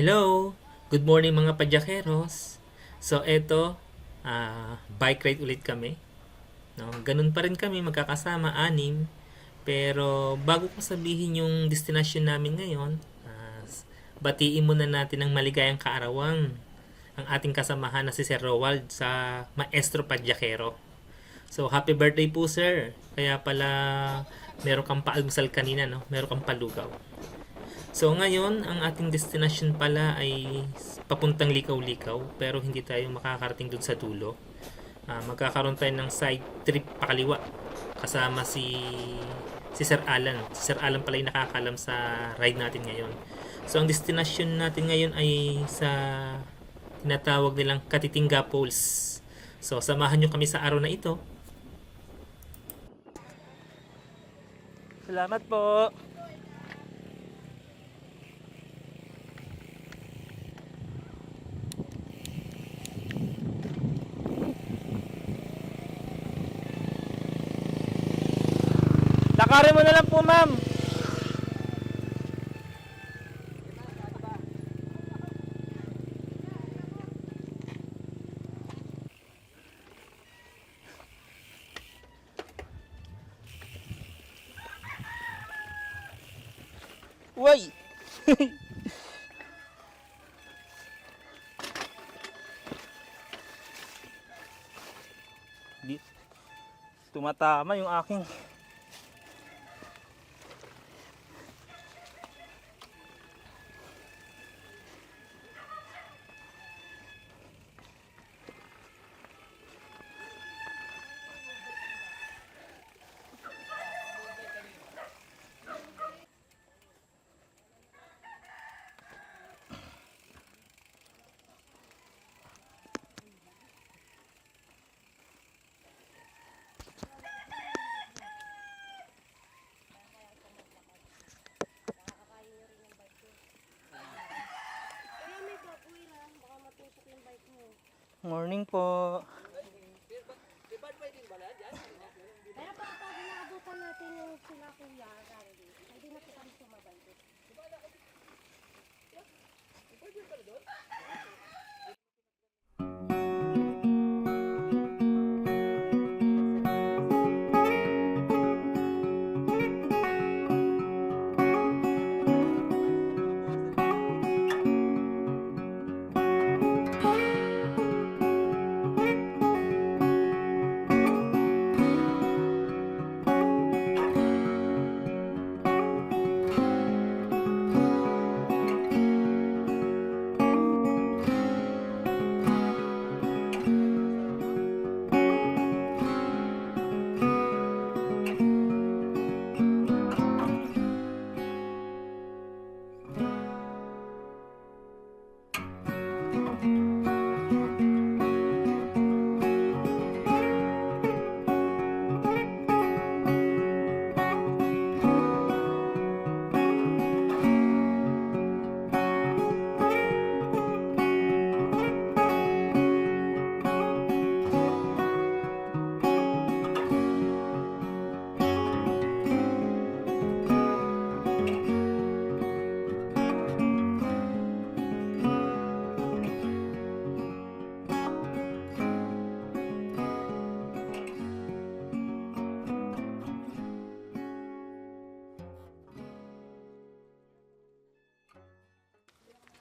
Hello! Good morning mga padyakeros. So eto, ah, bike ride ulit kami. No, ganun pa rin kami magkakasama, anim. Pero bago ko sabihin yung destination namin ngayon, ah, batiin muna natin ng maligayang kaarawan ang ating kasamahan na si Sir Roald sa Maestro Padyakero. So happy birthday po sir. Kaya pala meron kang paalmusal kanina, no? Meron kang palugaw. So ngayon, ang ating destination pala ay papuntang Likaw-Likaw pero hindi tayo makakarating dun sa dulo. Ah, magkakaroon tayo ng side trip pakaliwa kasama si si Sir Alan. Si Sir Alan pala yung nakakalam sa ride natin ngayon. So ang destination natin ngayon ay sa tinatawag nilang Katitingga Falls. So samahan nyo kami sa araw na ito. Salamat po. Lakarin mo na lang po, ma'am. Uy! Tumatama yung aking morning po. Kaya pa pag naabutan natin yung sila hindi na po kami sumabay doon.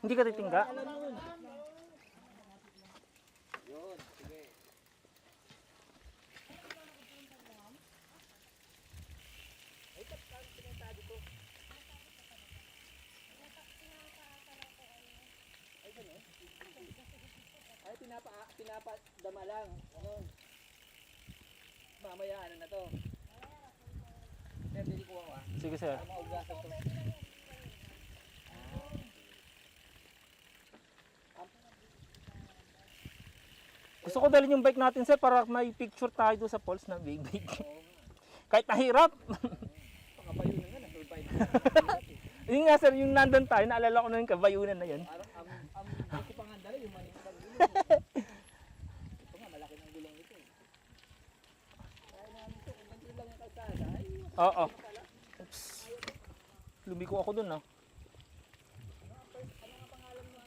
Hindi ka titingga? Ay, pinapa, pinapadama lang. Ano? Mamaya, ano na to? Sir, ko ah. Sige sir. Maugasan to. Gusto ko dalhin yung bike natin sir para may picture tayo doon sa falls na big big. Kahit mahirap. Pakapayo na nga, nag-revive. Yun nga sir, yung nandun tayo, naalala ko na yung kabayunan na yun ang ang hindi ko pangandala yung manis ng gulong. Ito nga, malaki ng gulong ito. eh. Kaya namin ito, kung nandun lang yung kalsada, ay Oo. Oops. Lumiko ako dun ah. ano nga pangalan mo?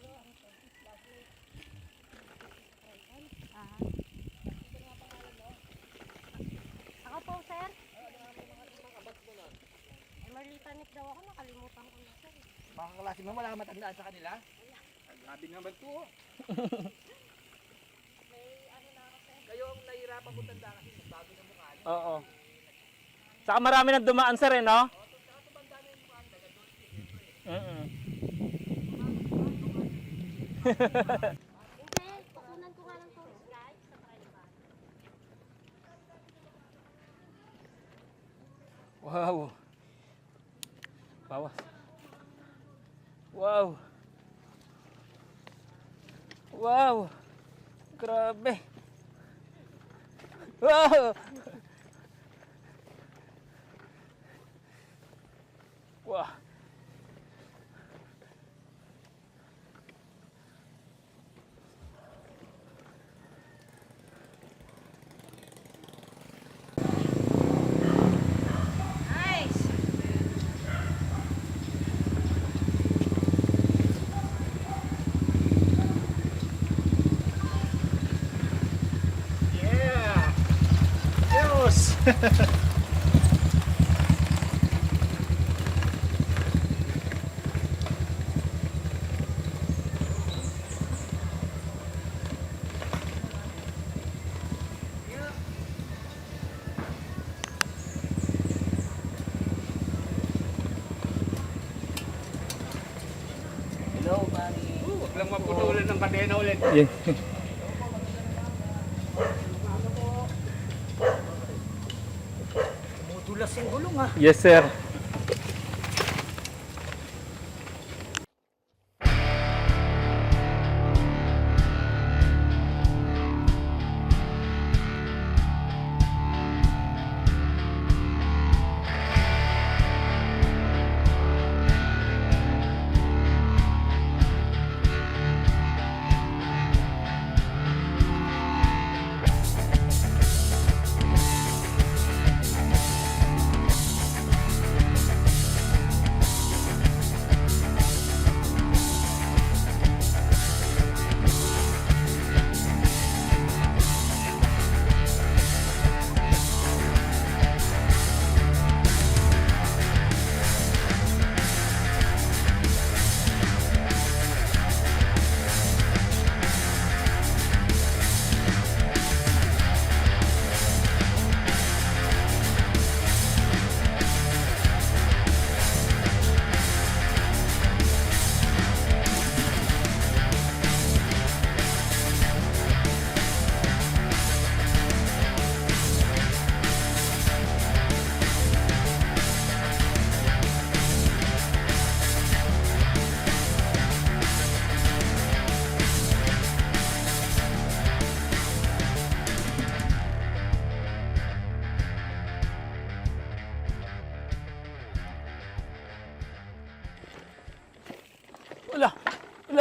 Mga kaklase mo, wala kang matandaan sa kanila? Ay, Grabe naman to. oh. Kayo ang nahihirapan kung tanda kasi mas bago na mukha. niyo. Oo. Saka marami nang dumaan sir eh, no? Mm-mm. Hindi, tukunan ko nga lang tourist guide sa Taliban. Wow. Bawas. Wow. Wow. Grabe. Ha ha ha. Yes, sir.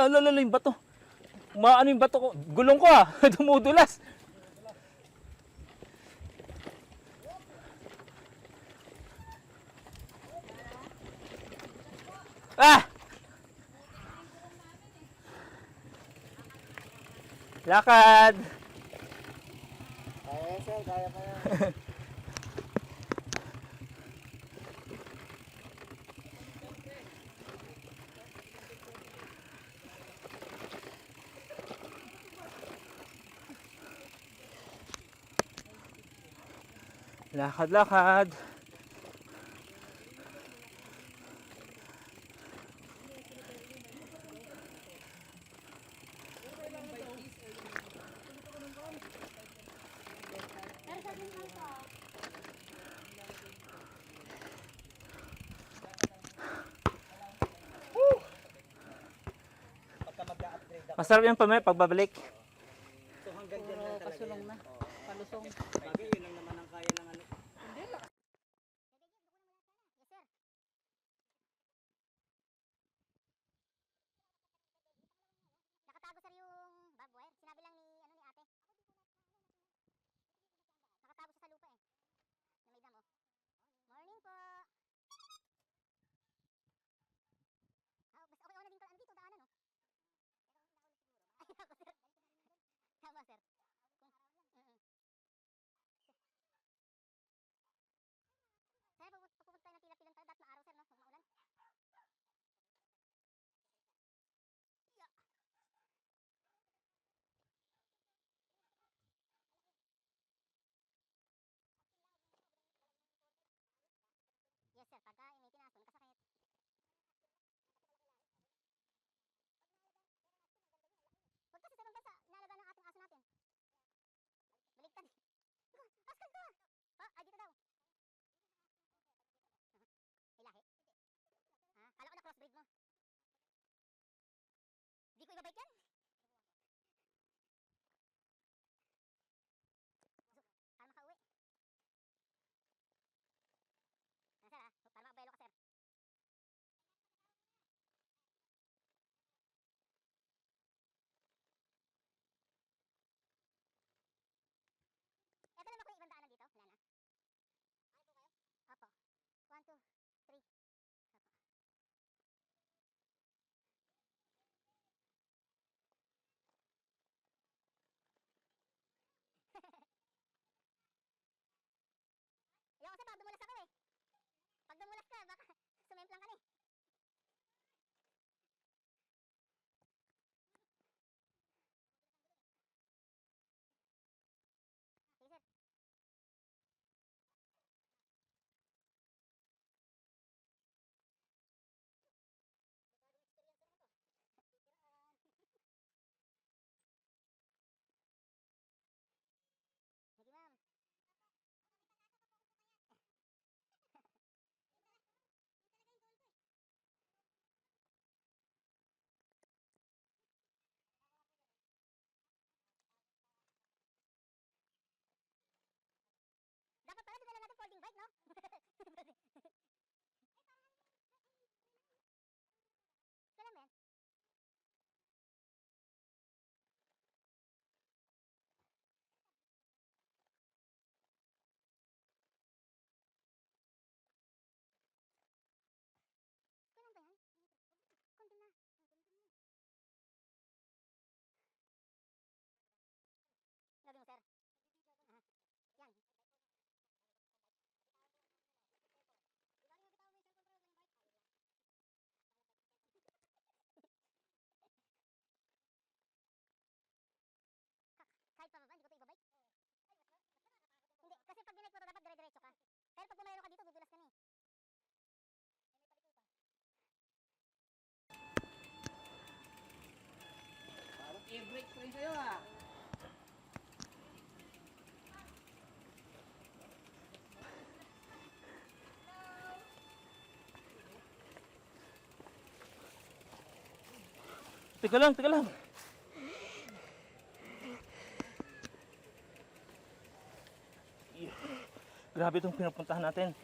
Wala, wala yung bato. Umaano yung bato ko. Gulong ko ah. Dumudulas. Ah! Lakad! Kaya sir, kaya pa yan. Lakad, lakad. Pagka mag-upgrade ako. Masarap yung pamay pagbabalik. Teka lang, teka lang. Grabe itong pinapuntahan natin.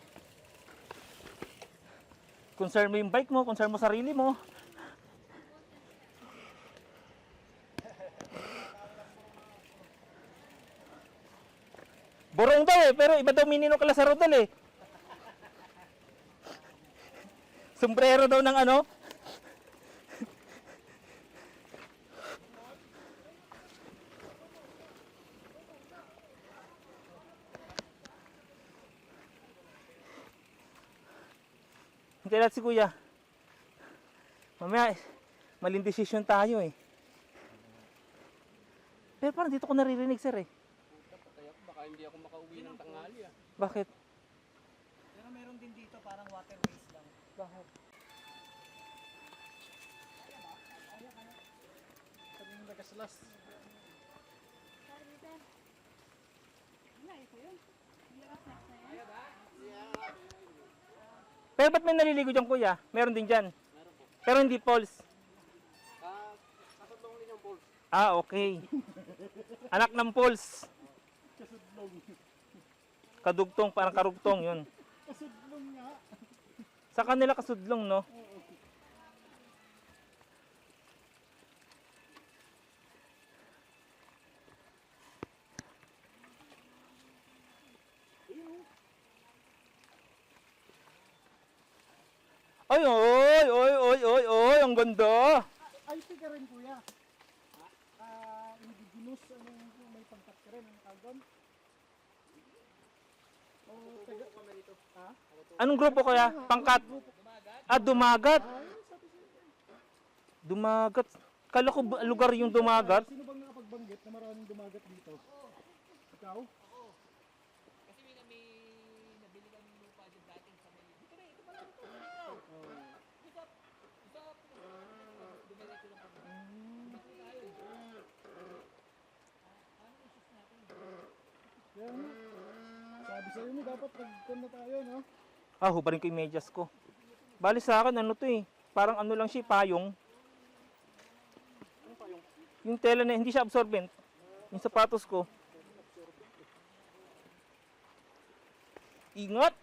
Concern mo yung bike mo, concern mo sarili mo. Borong daw eh, pero iba daw minino kala sa rodel eh. Sombrero daw ng ano? Hintay natin si kuya. Mamaya, maling desisyon tayo eh. Pero parang dito ko naririnig sir eh. Kaya baka hindi ako makauwi ng tanghali ah. Bakit? Pero meron din dito parang waterways lang. Bakit? Sabi yung nagaslas. Pero ba't may naliligo dyan kuya? Meron din dyan. Pero hindi falls. Ah, kasatlong din yung poles. Ah, okay. Anak ng falls. Kadugtong, parang karugtong yun. Kasudlong nga. Sa kanila kasudlong, no? Ay, oy, oy, oy, oy, oy, ang ganda. Ay, tiga rin kuya. Ah, indigenous, ano yung may pangkat ka rin, ang tawag doon? O, taga... Ha? Anong grupo kaya? Pangkat? Ah, dumagat. Dumagat. Kala ko ba- lugar yung dumagat. Sino bang nakapagbanggit na maraming dumagat dito? Ikaw? Kasi may kami nabili kami lupa dyan dating sa may... Dito na, ito pala Dito. Dito. Dito. Dumiretso lang kami. Dumating tayo. Yan. Sabi sa'yo mo, dapat nag na tayo, no? Ah, hubarin ko yung medyas ko. Bali sa akin, ano to eh. Parang ano lang siya, payong. Yung tela na, hindi siya absorbent. Yung sapatos ko. Ingat!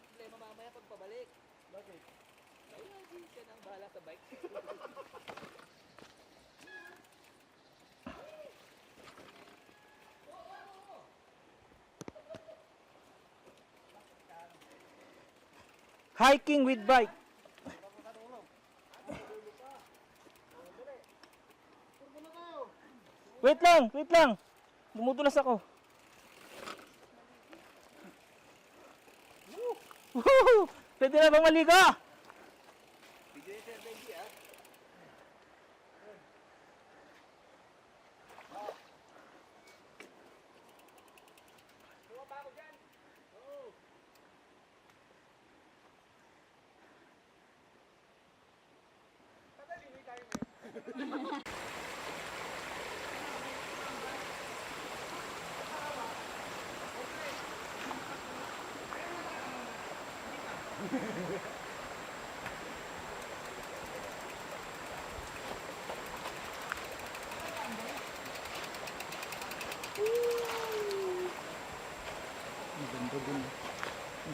Problema mamaya pag pabalik. Bakit? Ay, hindi siya nang bahala sa bike. Hiking with bike. Wait lang, wait lang. Dumudulas ako. Woohoo! Pwede na bang maliga?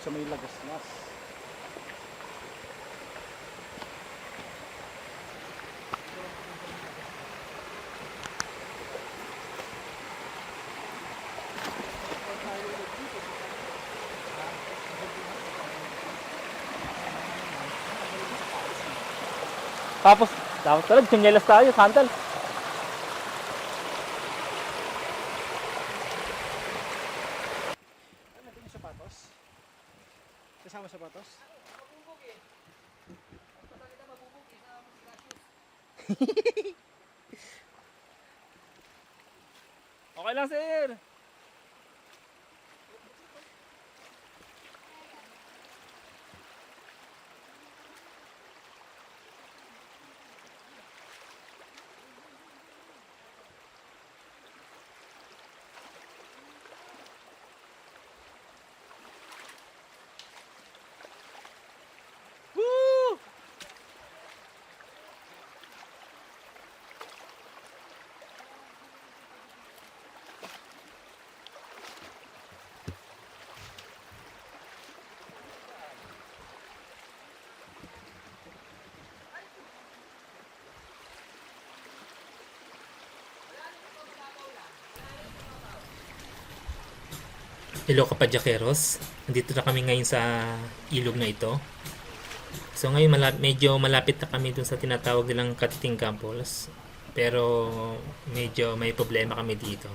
Sa may lagaslas. Tapos, dapat talaga, sinyelas tayo, sandal. Hello kapadyakeros. Nandito na kami ngayon sa ilog na ito. So ngayon mala- medyo malapit na kami dun sa tinatawag nilang Katiting Falls. Pero medyo may problema kami dito.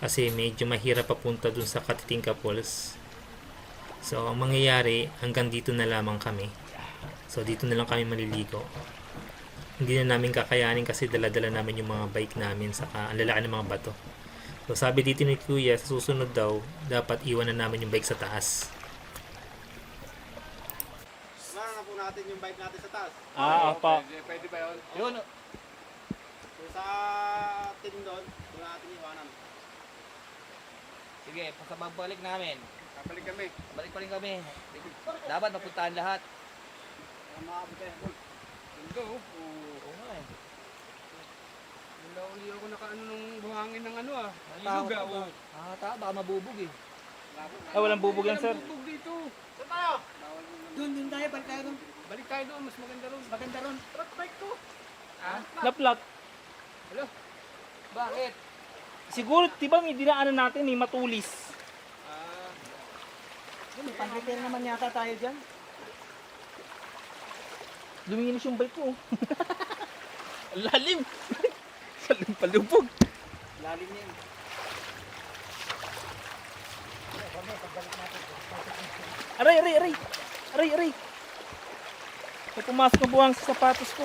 Kasi medyo mahirap papunta dun sa Katiting Falls. So ang mangyayari hanggang dito na lamang kami. So dito na lang kami maliligo. Hindi na namin kakayanin kasi dala-dala namin yung mga bike namin saka ang lalaki ng mga bato. So sabi dito ni Kuya, sa susunod daw, dapat iwan na namin yung bike sa taas. Samahan na po natin yung bike natin sa taas. Ah, apa. Pwede, pwede ba yun? Yun. So sa tin doon, doon natin iwanan. Sige, pagbalik namin. Kapalik kami. Balik pa rin kami. Dapat mapuntahan lahat. Ang maabot eh. Ganda oh. Oo nga eh. Wala uli ako nakaano nung buhangin ng ano ah. Takot ako. Ah, ta, baka mabubog eh. Ah, walang bubog yan, sir. Bubog dito. Saan tayo? Doon, doon tayo. Balik tayo doon. Balik tayo doon. Mas maganda ron. Maganda ron. Truck bike to. Ah? Naplat. Bakit? Siguro, di ba may dinaanan natin eh, matulis. Ah, May pang-repair naman yata tayo dyan. Luminis yung bike ko. oh. Lalim. Palubog. Lalim yan. Aray, aray, aray. Aray, aray. Pumasok na buwang sa sapatos ko.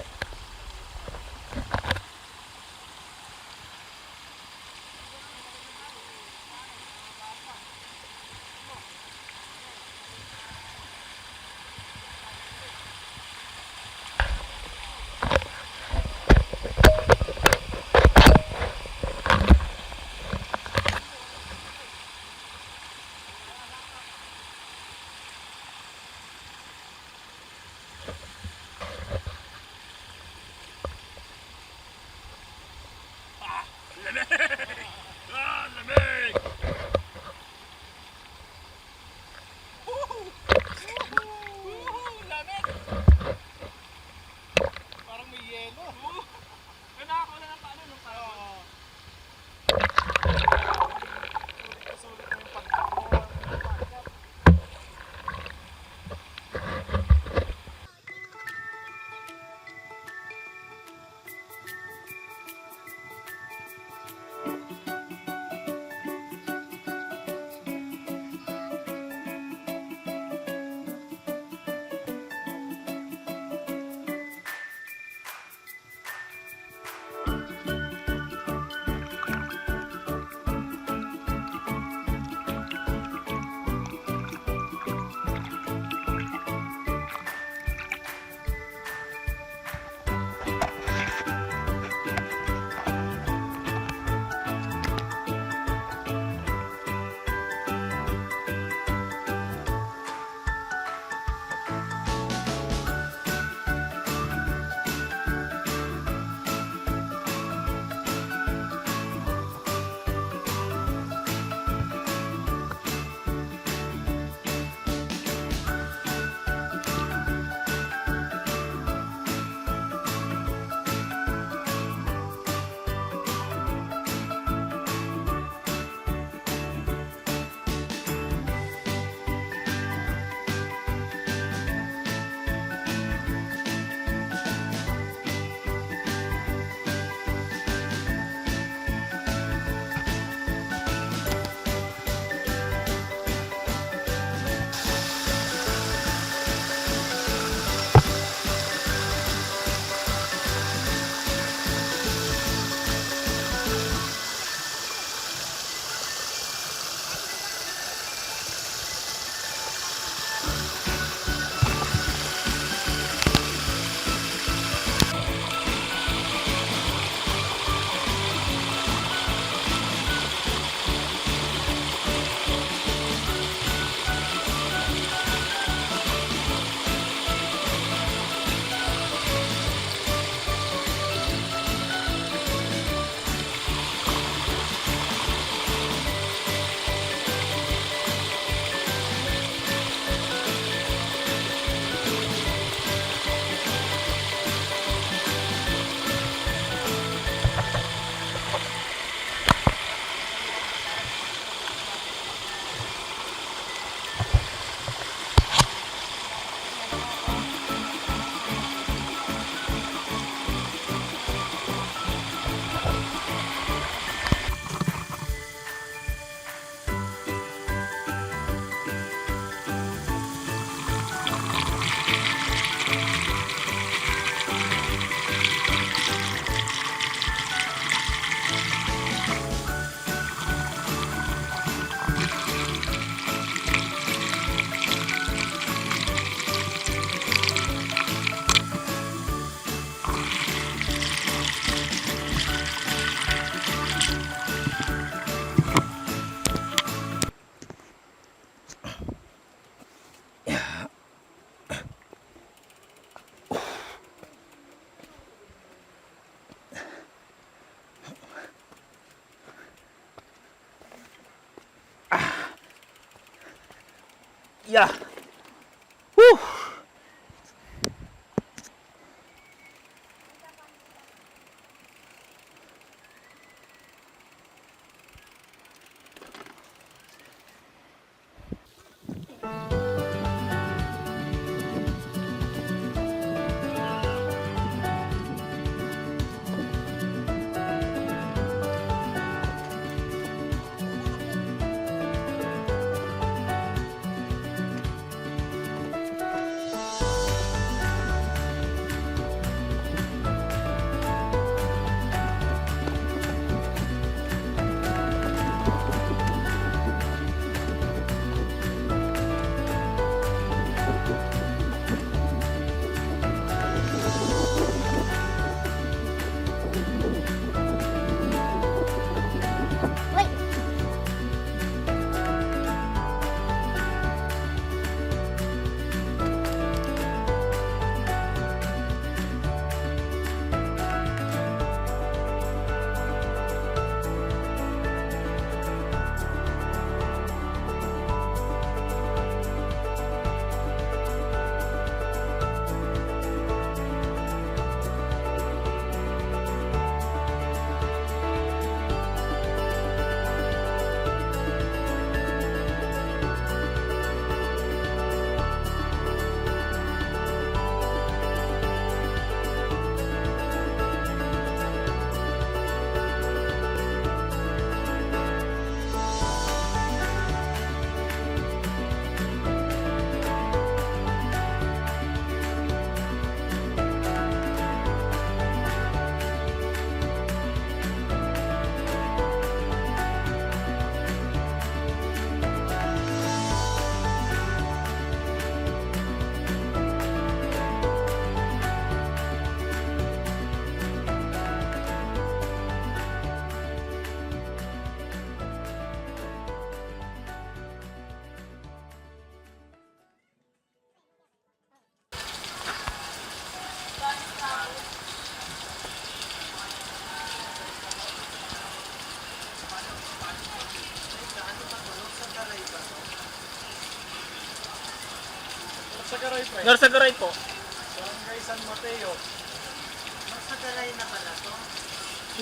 Sagaray pre. Narsagaray po. Barangay San Mateo.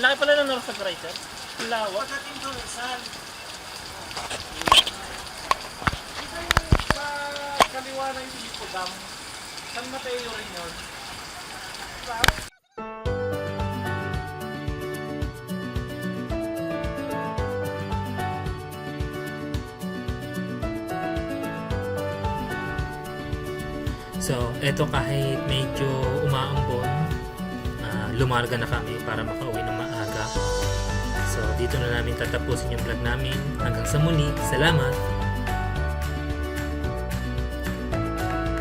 Laki pala ng Narsagaray, sir. Lawak. Pagdating doon, San. Dito yung sa kaliwa ng Ilipo Dam. San Mateo rin yun. So, eto kahit medyo umaambon, ah, lumarga na kami para makauwi ng maaga. So, dito na namin tatapusin yung vlog namin. Hanggang sa muli, salamat!